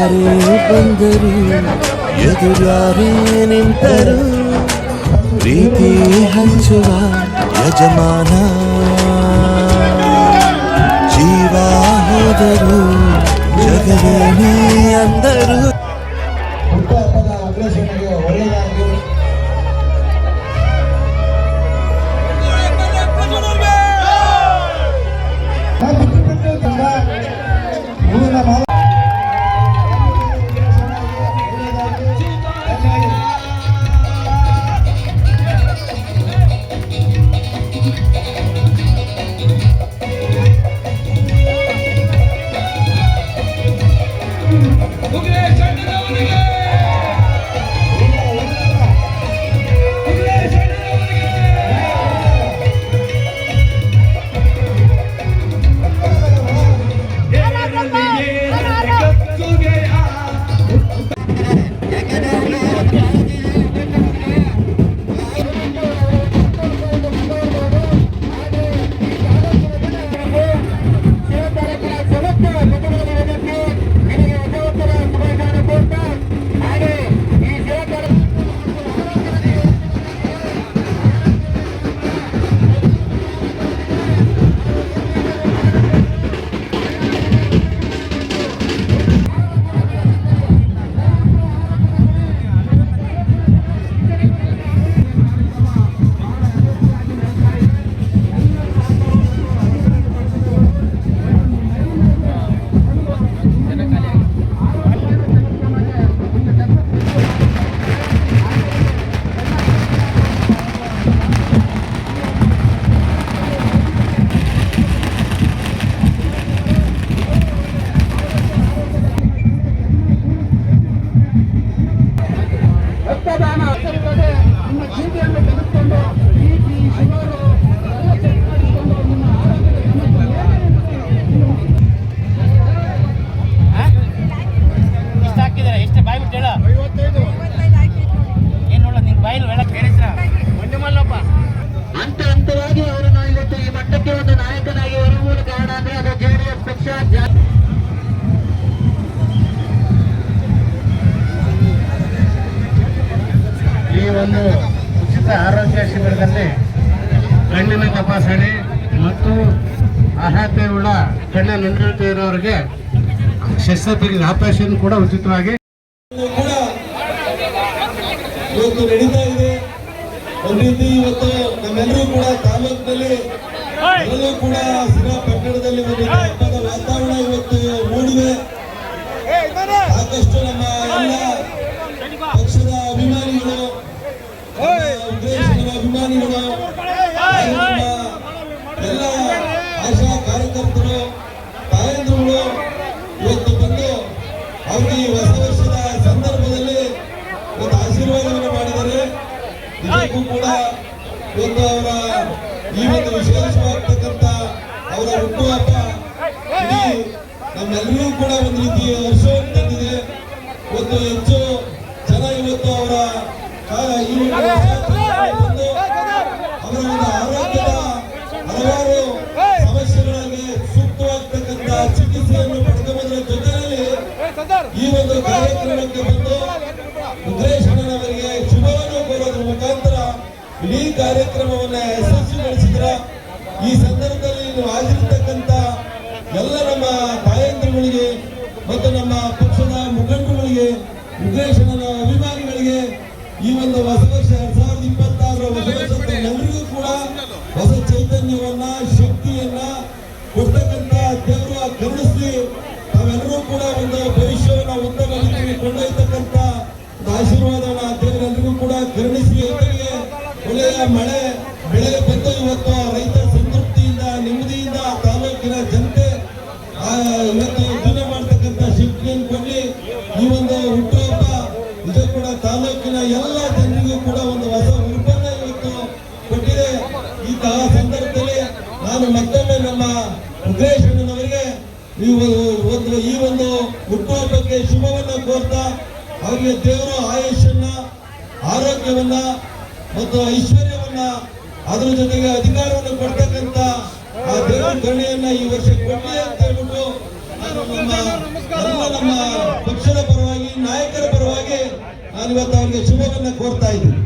ಯಾರೇ ಬಂದರು ಎದುರ್ಯಾರೇ ನಿಂತರು ಪ್ರೀತಿ ಹಂಚುವ ಯಜಮಾನ ಜೀವ ಹೋದರು ಜಗವೇ ಎಷ್ಟು ಬಾಯಿ ಬಿಟ್ಟು ಹೇಳ. ಏನ್ ನೋಡ ನಿನ್ ಬಾಯಿಲ್ ಹೇಳಕ್ ಹೇಳಿದ್ರ ಮೊನ್ನೆ ಮಲ್ಲಪ್ಪ ಹಂತ ಹಂತವಾಗಿ ಅವರನ್ನು ಇವತ್ತು ಈ ಮಟ್ಟಕ್ಕೆ ಒಂದು ನಾಯಕನಾಗಿ ಹೊರಗೂ ಮೂಲ ಕಾರಣ ಅಂದ್ರೆ ಅದು ಜೆಡಿಎಸ್ ಪಕ್ಷ. ಈ ಒಂದು ಉಚಿತ ಆರೋಗ್ಯ ಶಿಬಿರದಲ್ಲಿ ಕಣ್ಣಿನ ತಪಾಸಣೆ ಮತ್ತು ಅರ್ಹತೆಯುಳ್ಳ ಕಣ್ಣಿನ ನುಂಗುವಿಕೆ ಶಸ್ತ್ರ ಶಸ್ತ್ರಕ್ರಿಯೆ ಆಪರೇಷನ್ ಕೂಡ ಉಚಿತವಾಗಿ ಕೂಡ ಇವತ್ತು ನಡೀತಾ ಇದೆ. ಒಂದು ಇವತ್ತು ನಮ್ಮೆಲ್ಲರೂ ಕೂಡ ತಾಲೂಕಿನಲ್ಲಿ ಎಲ್ಲರೂ ಕೂಡ ಸಿರಾ ಪಟ್ಟಣದಲ್ಲಿ ಒಂದು ಹಬ್ಬದ ವಾತಾವರಣ ಇವತ್ತು ಮೂಡಿದೆ. ಸಾಕಷ್ಟು ನಮ್ಮ ಎಲ್ಲ ಪಕ್ಷದ ಅಭಿಮಾನಿಗಳು ಅಭಿಮಾನಿಗಳು ಎಲ್ಲ ಆಶಾ ಕಾರ್ಯಕರ್ತರು ಇವತ್ತು ಅವರ ಈ ಒಂದು ವಿಶೇಷವಾಗಿರ್ತಕ್ಕಂಥ ಅವರ ಹುಟ್ಟುಹಬ್ಬ. ಇಡೀ ನಮ್ಮೆಲ್ಲರಿಗೂ ಕೂಡ ಒಂದು ರೀತಿಯ ಹರ್ಷವನ್ನು ಇವತ್ತು ಹೆಚ್ಚು ಜನ ಇವತ್ತು ಅವರ ಈ ಕಾರ್ಯಕ್ರಮವನ್ನ ಯಶಸ್ವಿಗೊಳಿಸಿದ್ರ. ಈ ಸಂದರ್ಭದಲ್ಲಿ ನೀವು ಹಾಜರಿರ್ತಕ್ಕಂಥ ಎಲ್ಲ ನಮ್ಮ ತಾಯಂದ್ರಗಳಿಗೆ ಮತ್ತು ನಮ್ಮ ಪಕ್ಷದ ಮುಖಂಡರುಗಳಿಗೆ ಉದ್ದೇಶನ ಅಭಿಮಾನಿಗಳಿಗೆ ಈ ಒಂದು ಹೊಸ ವರ್ಷ ಎರಡ್ ಸಾವಿರದ ಇಪ್ಪತ್ತಾರರ ಹೊಸ ವರ್ಷದ ಎಲ್ಲರಿಗೂ ಕೂಡ ಹೊಸ ಚೈತನ್ಯವನ್ನ, ಶಕ್ತಿಯನ್ನ ಕೊಡ್ತಕ್ಕಂಥ ದೇವರು ಗಮನಿಸಿ ತಾವೆಲ್ಲರೂ ಕೂಡ ಒಂದು ಭವಿಷ್ಯವನ್ನ ಉತ್ತಮ ರೀತಿಯಲ್ಲಿ ಆಶೀರ್ವಾದವನ್ನ ದೇವರೆಲ್ಲರಿಗೂ ಕೂಡ ಕರುಣಿಸಿ ಒಳ್ಳೆಯ ಮಳೆ, ಬೆಳೆ ಬಂದು ಇವತ್ತು ರೈತರ ಸಂತೃಪ್ತಿಯಿಂದ, ನೆಮ್ಮದಿಯಿಂದ ತಾಲೂಕಿನ ಜನತೆ ಇವತ್ತು ಜೀವನ ಮಾಡ್ತಕ್ಕಂಥ ಶಕ್ತಿಯನ್ನು ಕೊಡ್ಲಿ ಈ ಒಂದು ಹುಟ್ಟುಹಬ್ಬ, ಇದು ಕೂಡ ತಾಲೂಕಿನ ಎಲ್ಲ ಜನರಿಗೂ ಕೂಡ ಒಂದು ಹೊಸ ಉರುಪನ್ನ ಇವತ್ತು ಕೊಟ್ಟಿದೆ. ಇಂತಹ ಸಂದರ್ಭದಲ್ಲಿ ನಾನು ಮತ್ತೊಮ್ಮೆ ನಮ್ಮ ಉಗ್ರೇಶ್ ಅಣ್ಣನವರಿಗೆ ನೀವು ಒಂದು ಈ ಒಂದು ಹುಟ್ಟುಹಬ್ಬಕ್ಕೆ ಶುಭವನ್ನು ಕೋರ್ತಾ, ಅವರಿಗೆ ದೇವರು ಆಯುಷನ್ನ ಆರೋಗ್ಯವನ್ನ ಮತ್ತು ಐಶ್ವರ್ಯವನ್ನ ಅದರ ಜೊತೆಗೆ ಅಧಿಕಾರವನ್ನು ಕೊಡ್ತಕ್ಕಂತ ಆ ದೇವರ ಗಣೆಯನ್ನ ಈ ವರ್ಷ ಕೊಡಲಿ ಅಂತ ಹೇಳ್ಬಿಟ್ಟು ನಾನು ನಮ್ಮ ನಮ್ಮ ಪಕ್ಷದ ಪರವಾಗಿ, ನಾಯಕರ ಪರವಾಗಿ ನಾನು ಇವತ್ತು ಅವರಿಗೆ ಶುಭವನ್ನ ಕೋರ್ತಾ ಇದ್ದೀನಿ.